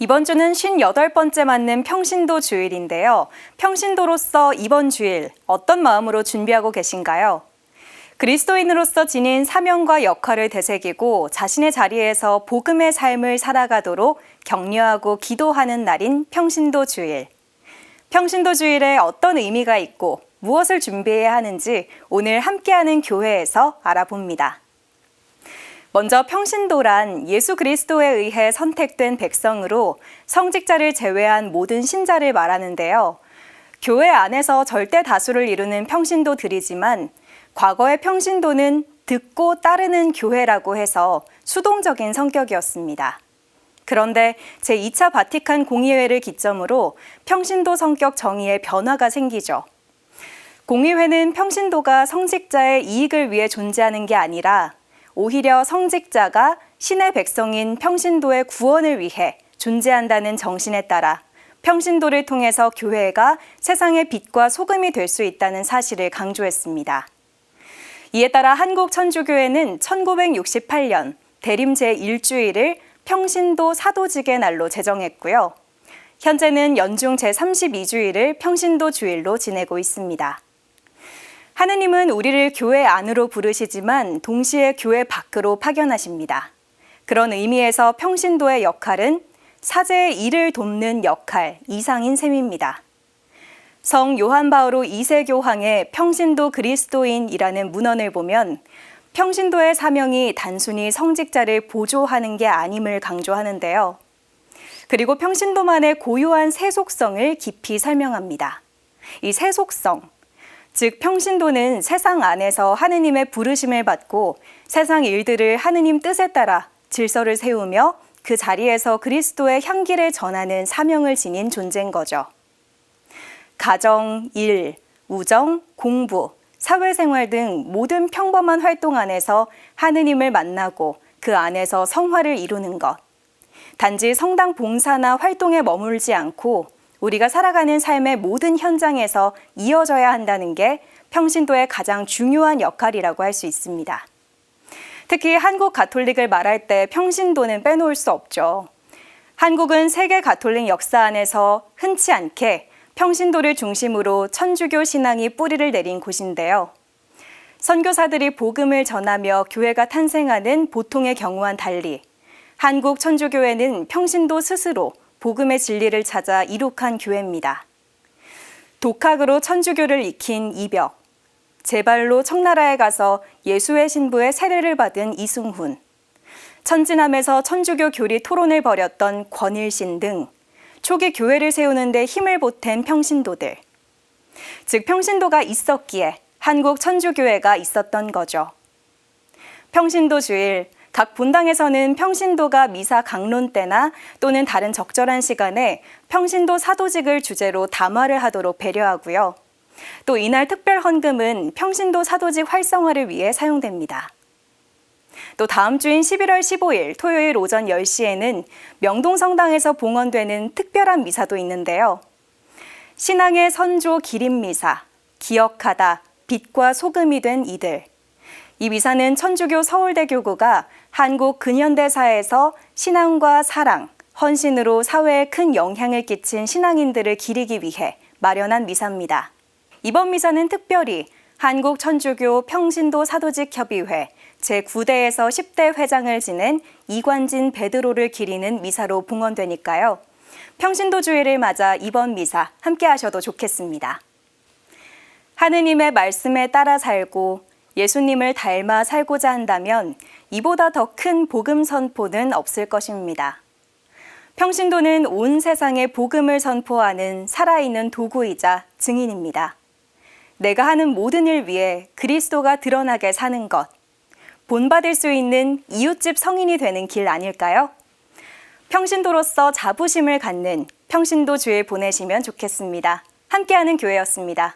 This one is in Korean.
이번 주는 58번째 맞는 평신도 주일인데요. 평신도로서 이번 주일 어떤 마음으로 준비하고 계신가요? 그리스도인으로서 지닌 사명과 역할을 되새기고 자신의 자리에서 복음의 삶을 살아가도록 격려하고 기도하는 날인 평신도 주일. 평신도 주일에 어떤 의미가 있고 무엇을 준비해야 하는지 오늘 함께하는 교회에서 알아봅니다. 먼저 평신도란 예수 그리스도에 의해 선택된 백성으로 성직자를 제외한 모든 신자를 말하는데요. 교회 안에서 절대 다수를 이루는 평신도들이지만 과거의 평신도는 듣고 따르는 교회라고 해서 수동적인 성격이었습니다. 그런데 제2차 바티칸 공의회를 기점으로 평신도 성격 정의에 변화가 생기죠. 공의회는 평신도가 성직자의 이익을 위해 존재하는 게 아니라 오히려 성직자가 신의 백성인 평신도의 구원을 위해 존재한다는 정신에 따라 평신도를 통해서 교회가 세상의 빛과 소금이 될 수 있다는 사실을 강조했습니다. 이에 따라 한국 천주교회는 1968년 대림 제1주일을 평신도 사도직의 날로 제정했고요. 현재는 연중 제32주일을 평신도 주일로 지내고 있습니다. 하느님은 우리를 교회 안으로 부르시지만 동시에 교회 밖으로 파견하십니다. 그런 의미에서 평신도의 역할은 사제의 일을 돕는 역할 이상인 셈입니다. 성 요한 바오로 2세 교황의 평신도 그리스도인이라는 문헌을 보면 평신도의 사명이 단순히 성직자를 보조하는 게 아님을 강조하는데요. 그리고 평신도만의 고유한 세속성을 깊이 설명합니다. 이 세속성, 즉 평신도는 세상 안에서 하느님의 부르심을 받고 세상 일들을 하느님 뜻에 따라 질서를 세우며 그 자리에서 그리스도의 향기를 전하는 사명을 지닌 존재인 거죠. 가정, 일, 우정, 공부, 사회생활 등 모든 평범한 활동 안에서 하느님을 만나고 그 안에서 성화를 이루는 것. 단지 성당 봉사나 활동에 머물지 않고 우리가 살아가는 삶의 모든 현장에서 이어져야 한다는 게 평신도의 가장 중요한 역할이라고 할 수 있습니다. 특히 한국 가톨릭을 말할 때 평신도는 빼놓을 수 없죠. 한국은 세계 가톨릭 역사 안에서 흔치 않게 평신도를 중심으로 천주교 신앙이 뿌리를 내린 곳인데요. 선교사들이 복음을 전하며 교회가 탄생하는 보통의 경우와는 달리 한국 천주교회는 평신도 스스로 복음의 진리를 찾아 이룩한 교회입니다. 독학으로 천주교를 익힌 이벽, 제발로 청나라에 가서 예수의 신부의 세례를 받은 이승훈, 천진함에서 천주교 교리 토론을 벌였던 권일신 등 초기 교회를 세우는데 힘을 보탠 평신도들. 즉 평신도가 있었기에 한국 천주교회가 있었던 거죠. 평신도 주일 각 분당에서는 평신도가 미사 강론 때나 또는 다른 적절한 시간에 평신도 사도직을 주제로 담화를 하도록 배려하고요. 또 이날 특별 헌금은 평신도 사도직 활성화를 위해 사용됩니다. 또 다음 주인 11월 15일 토요일 오전 10시에는 명동성당에서 봉헌되는 특별한 미사도 있는데요. 신앙의 선조 기림 미사, 기억하다, 빛과 소금이 된 이들. 이 미사는 천주교 서울대 교구가 한국 근현대사에서 신앙과 사랑, 헌신으로 사회에 큰 영향을 끼친 신앙인들을 기리기 위해 마련한 미사입니다. 이번 미사는 특별히 한국 천주교 평신도 사도직 협의회 제9대에서 10대 회장을 지낸 이관진 베드로를 기리는 미사로 봉헌되니까요. 평신도 주일을 맞아 이번 미사 함께 하셔도 좋겠습니다. 하느님의 말씀에 따라 살고 예수님을 닮아 살고자 한다면 이보다 더 큰 복음 선포는 없을 것입니다. 평신도는 온 세상에 복음을 선포하는 살아있는 도구이자 증인입니다. 내가 하는 모든 일 위해 그리스도가 드러나게 사는 것, 본받을 수 있는 이웃집 성인이 되는 길 아닐까요? 평신도로서 자부심을 갖는 평신도 주에 보내시면 좋겠습니다. 함께하는 교회였습니다.